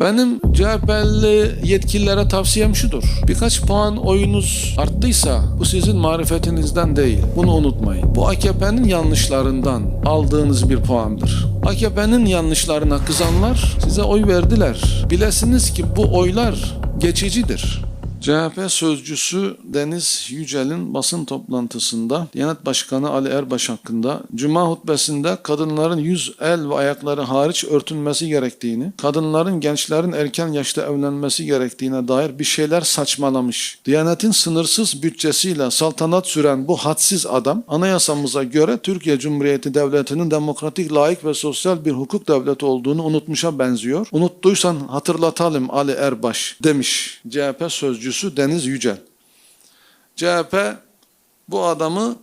Benim CHP'li yetkililere tavsiyem şudur. Birkaç puan oyunuz arttıysa bu sizin marifetinizden değil. Bunu unutmayın. Bu AKP'nin yanlışlarından aldığınız bir puandır. AKP'nin yanlışlarına kızanlar size oy verdiler. Bilesiniz ki bu oylar geçicidir. CHP sözcüsü Deniz Yücel'in basın toplantısında Diyanet Başkanı Ali Erbaş hakkında Cuma hutbesinde kadınların yüz, el ve ayakları hariç örtünmesi gerektiğini, kadınların gençlerin erken yaşta evlenmesi gerektiğine dair bir şeyler saçmalamış. Diyanet'in sınırsız bütçesiyle saltanat süren bu hadsiz adam anayasamıza göre Türkiye Cumhuriyeti Devleti'nin demokratik, layık ve sosyal bir hukuk devleti olduğunu unutmuşa benziyor. Unuttuysan hatırlatalım Ali Erbaş demiş CHP sözcüsü Deniz Yücel. CHP bu adamı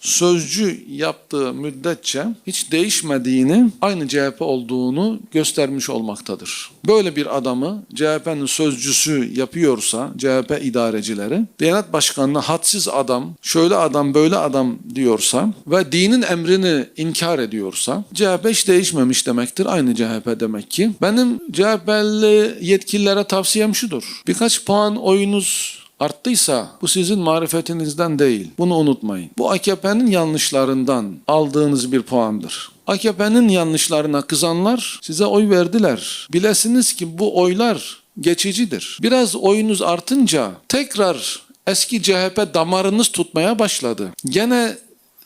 sözcü yaptığı müddetçe hiç değişmediğini, aynı CHP olduğunu göstermiş olmaktadır. Böyle bir adamı CHP'nin sözcüsü yapıyorsa CHP idarecileri, Diyanet Başkanı'na hadsiz adam, şöyle adam, böyle adam diyorsa ve dinin emrini inkar ediyorsa CHP hiç değişmemiş demektir. Aynı CHP demek ki. Benim CHP'li yetkililere tavsiyem şudur. Birkaç puan oyunuz arttıysa bu sizin marifetinizden değil. Bunu unutmayın. Bu AKP'nin yanlışlarından aldığınız bir puandır. AKP'nin yanlışlarına kızanlar size oy verdiler. Bilesiniz ki bu oylar geçicidir. Biraz oyunuz artınca tekrar eski CHP damarınız tutmaya başladı. Gene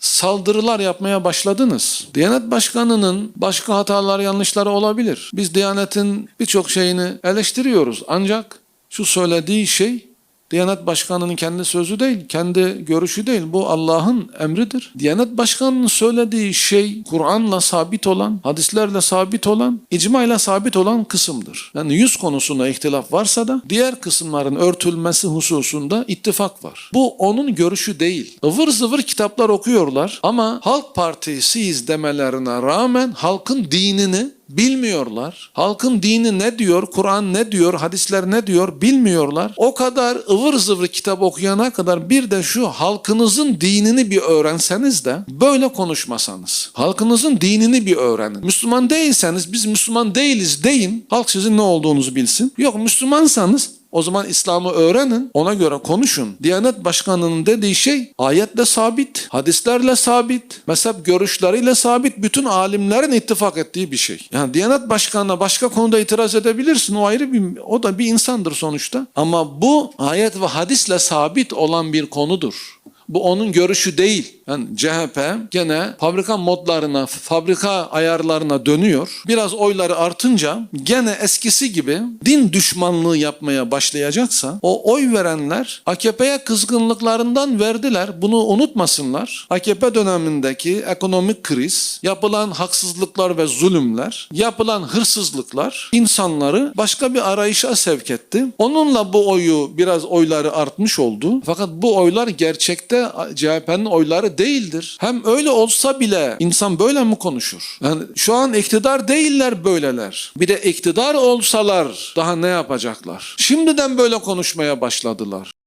saldırılar yapmaya başladınız. Diyanet Başkanı'nın başka hatalar, yanlışları olabilir. Biz Diyanet'in birçok şeyini eleştiriyoruz. Ancak şu söylediği şey Diyanet Başkanı'nın kendi sözü değil, kendi görüşü değil. Bu Allah'ın emridir. Diyanet Başkanı'nın söylediği şey Kur'an'la sabit olan, hadislerle sabit olan, icmayla sabit olan kısımdır. Yani yüz konusunda ihtilaf varsa da diğer kısımların örtülmesi hususunda ittifak var. Bu onun görüşü değil. Ivır zıvır kitaplar okuyorlar ama Halk Partisiyiz demelerine rağmen halkın dinini bilmiyorlar. Halkın dini ne diyor, Kur'an ne diyor, hadisler ne diyor bilmiyorlar. O kadar ıvır zıvır kitap okuyana kadar bir de şu halkınızın dinini bir öğrenseniz de böyle konuşmasanız. Halkınızın dinini bir öğrenin. Müslüman değilseniz biz Müslüman değiliz deyin. Halk sizin ne olduğunuzu bilsin. Yok Müslümansanız o zaman İslam'ı öğrenin, ona göre konuşun. Diyanet Başkanı'nın dediği şey ayetle sabit, hadislerle sabit, mezhep görüşleriyle sabit, bütün alimlerin ittifak ettiği bir şey. Yani Diyanet Başkanı'na başka konuda itiraz edebilirsin, o ayrı bir, o da bir insandır sonuçta. Ama bu ayet ve hadisle sabit olan bir konudur. Bu onun görüşü değil. Yani CHP gene fabrika modlarına, fabrika ayarlarına dönüyor. Biraz oyları artınca gene eskisi gibi din düşmanlığı yapmaya başlayacaksa o oy verenler AKP'ye kızgınlıklarından verdiler. Bunu unutmasınlar. AKP dönemindeki ekonomik kriz, yapılan haksızlıklar ve zulümler, yapılan hırsızlıklar insanları başka bir arayışa sevk etti. Onunla bu oyu biraz oyları artmış oldu. Fakat bu oylar gerçekte CHP'nin oyları değildir. Hem öyle olsa bile insan böyle mi konuşur? Yani şu an iktidar değiller böyleler. Bir de iktidar olsalar daha ne yapacaklar? Şimdiden böyle konuşmaya başladılar.